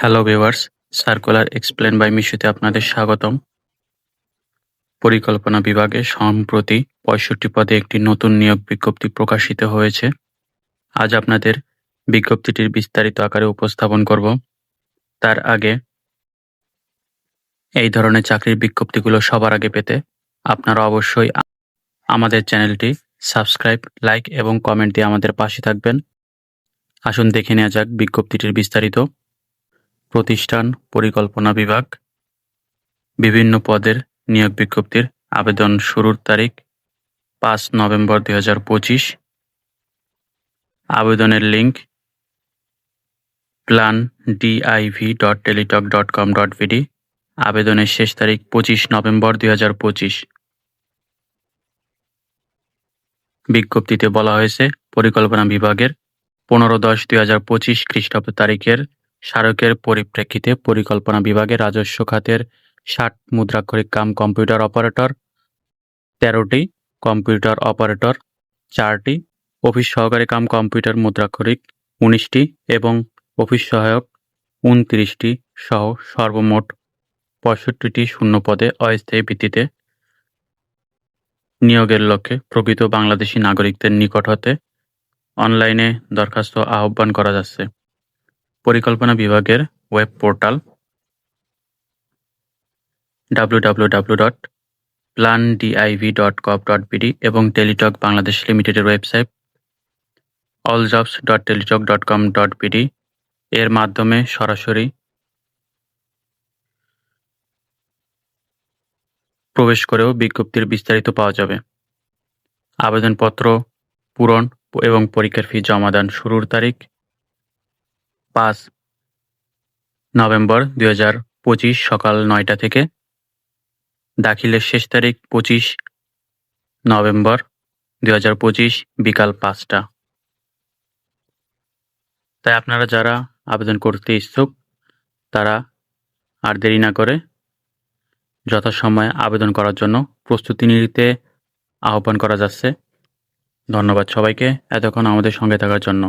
Hello viewers circular explain by মিশুতে আপনাদের স্বাগতম। পরিকল্পনা বিভাগে সম্প্রতি পঁয়ষট্টি পদে একটি নতুন নিয়োগ বিজ্ঞপ্তি প্রকাশিত হয়েছে। আজ আপনাদের বিজ্ঞপ্তিটির বিস্তারিত আকারে উপস্থাপন করব। তার আগে এই ধরনের চাকরির বিজ্ঞপ্তিগুলো সবার আগে পেতে আপনারা অবশ্যই আমাদের চ্যানেলটি সাবস্ক্রাইব, লাইক এবং কমেন্ট দিয়ে আমাদের পাশে থাকবেন। আসুন দেখে নেওয়া যাক বিজ্ঞপ্তিটির বিস্তারিত। প্রতিষ্ঠান, পরিকল্পনা বিভাগ, বিভিন্ন পদের নিয়োগ বিজ্ঞপ্তির আবেদন শুরুর তারিখ পাঁচ নভেম্বর দুই হাজার পঁচিশ। আবেদনের link plan DIV dot Teletalk dot com dot BD আবেদনের শেষ তারিখ পঁচিশ নভেম্বর দুই হাজার পঁচিশ। বিজ্ঞপ্তিতে বলা হয়েছে, পরিকল্পনা বিভাগের পনেরো দশ দুই হাজার পঁচিশ খ্রিস্টাব্দ তারিখের স্মারকের পরিপ্রেক্ষিতে পরিকল্পনা বিভাগে রাজস্ব খাতের ষাট মুদ্রাক্ষরিক কাম কম্পিউটার অপারেটর, তেরোটি কম্পিউটার অপারেটর, চারটি অফিস সহকারী কাম কম্পিউটার মুদ্রাক্ষরিক উনিশটি এবং অফিস সহায়ক উনত্রিশটি সহ সর্বমোট পঁয়ষট্টিটি শূন্য পদে অস্থায়ী ভিত্তিতে নিয়োগের লক্ষ্যে প্রকৃত বাংলাদেশি নাগরিকদের নিকট হতে অনলাইনে দরখাস্ত আহ্বান করা যাচ্ছে। পরিকল্পনা বিভাগের ওয়েব পোর্টাল বিডি এবং টেলিটক বাংলাদেশ লিমিটেডের ওয়েবসাইট বিডি এর মাধ্যমে সরাসরি প্রবেশ করেও বিজ্ঞপ্তির বিস্তারিত পাওয়া যাবে। আবেদনপত্র পূরণ এবং পরীক্ষার ফি জমাদান শুরুর তারিখ পাঁচ নভেম্বর দুই হাজার পঁচিশ সকাল নয়টা থেকে। দাখিলের শেষ তারিখ পঁচিশ নভেম্বর দুই হাজার পঁচিশ বিকাল পাঁচটা। তাই আপনারা যারা আবেদন করতে ইচ্ছুক, তারা আর দেরি না করে যথাসময়ে আবেদন করার জন্য প্রস্তুতি নিতে আহ্বান করা যাচ্ছে। ধন্যবাদ সবাইকে এতক্ষণ আমাদের সঙ্গে থাকার জন্য।